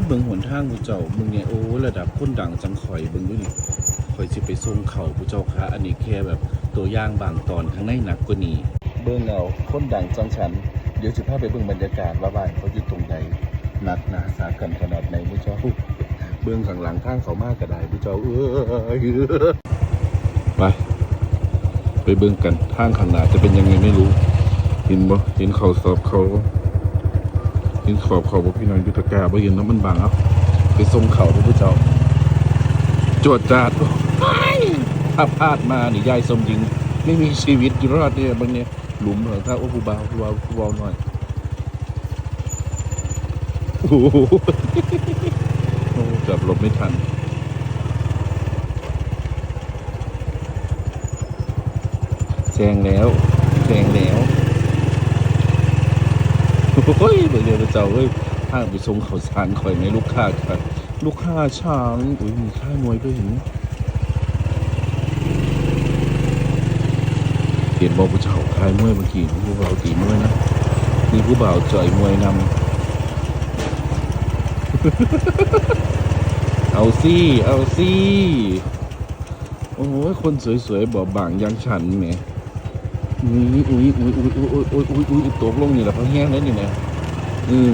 ดเบิ่งหนทางผู้เจ้ามึงเนี่ยโอ้ระดับคนดังจังข่อยเบิ่งดูนี่ข่อยสิไปส่งเขาผู้เจ้าคะอันนี้แค่แบบตัวอย่างบางตอนข้างในหนักกว่านี้เบิ่งเอาคนดังจังฉันเดี๋ยวสิพาไปเบิ่งบรรยากาศว่าบ้านเขาอยู่ตรงใดหนักหนาสากันขนาดไหนผู้เจ้าเบื้องข้างหลังทางเขามากก็ได้ผู้เจ้าเอ้ยไปไปเบิ่งกันทางข้างหน้าจะเป็นยังไงไม่รู้ เห็นบ่เห็นเขาสอบเขา เห็นขอบเขาบ่พี่น้องยุทธกาบ่เห็นน้ำมันบางเอะไปส่งเขาด้วยผู้เจ้าจวดจาดถ้าพลาดมานี่ยายสมหญิง ไม่มีชีวิตอยู่รอดเนี่ยบางเนี่ยหลุมเหรอถ้าโอ้ผู้บ่าวผู้บ่าวผู้บ่าวหน่อยโอ้โหโอ้เกือบหลบไม่ทันแซงแล้วแซงแล้ว โอ้ยเดี๋ยวเจ้าเอ้ยถ้าไปส่งข่าวสารคอยในลูกค้าครับลูกค้าช้างอุ้ยมีค่าหน่วยด้วยเห็นเห็นบอกผู้เจ้าคลายมวยเมื่อกี้ผู้บ่าวตีมวยนะนี่ผู้บ่าวจ่อยมวยนำเอาสิเอาสิโอ้ยคนสวยๆบอบบางยังฉันแหม อุ้ยอุ้ยอุ้ยอุ้ยอุ้ยอุ้ยอุ้ยอุ้ยตกลงนี่แหละเพราะแห้งแล้วนี่นะอืม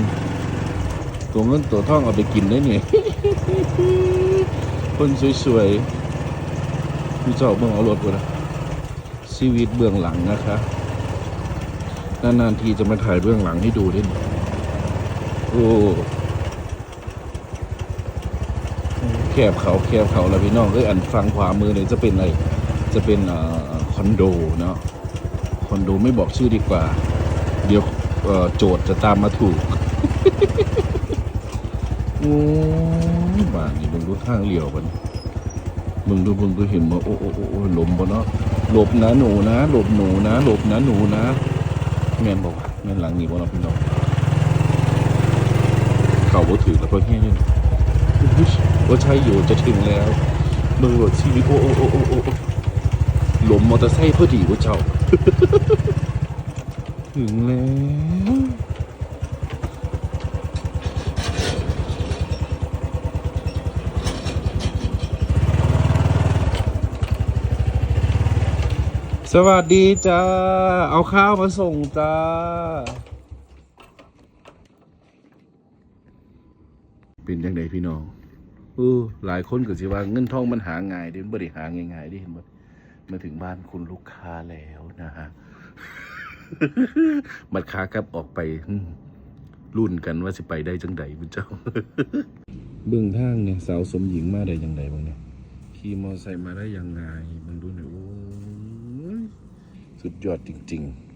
ตัวเงินตัวทองเอาไปกินได้เนี่ยคนสวยๆผู้เจ้าเบื้องเอารถกูนะชีวิตเบื้องหลังนะคะนานๆทีจะมาถ่ายเบื้องหลังให้ดูด้วยนี่โอ้แคบเขาแคบเขาแล้วพี่น้องเอ้ยอันฟังขวามือเนี่ยจะเป็นอะไรจะเป็นอ่อคอนโดเนาะ คอนโดไม่บอกชื่อดีกว่า เดี๋ยวโจทย์จะตามมาถูกโอ้บ้านนี่มึงดูทางเลี้ยวบันมึงดูมึงดูเห็นมาโอ้โอ้โอ้โอ้หลมบ่เนาะหลบนะหนูนะหลบหนูนะหลบนะหนูนะแม่นบอกว่าแม่นหลังนี้บ่เนาะพี่น้องเขาบ่ถือแล้วก็แค่นี้อุ๊ยว่าใช่อยู่จะถึงแล้วเมื่อชีวิตโอ้โอ้โอ้โอ้ หลมมอเตอร์ไซค์พอดีว่าเจ้า ถึงแล้วสวัสดีจ้า เอาข้าวมาส่งจ้า เป็นยังไงพี่น้องเออหลายคนก็สิว่าเงินทองมันหาง่ายเดิมันบ่ได้หาง่ายๆดิเห็นบ่ มาถึงบ้านคุณลูกค้าแล้วนะฮะบัดค้าครับออกไปรุ่นกันว่าสิไปได้จังใดบุญเจ้า เบื้องทางเนี่ยสาวสมหญิงมาได้ยังไงบ้างเนี่ยขี่มอไซค์มาได้ยังไงมึงดูหน่อยโอ้ยสุดยอดจริง ๆ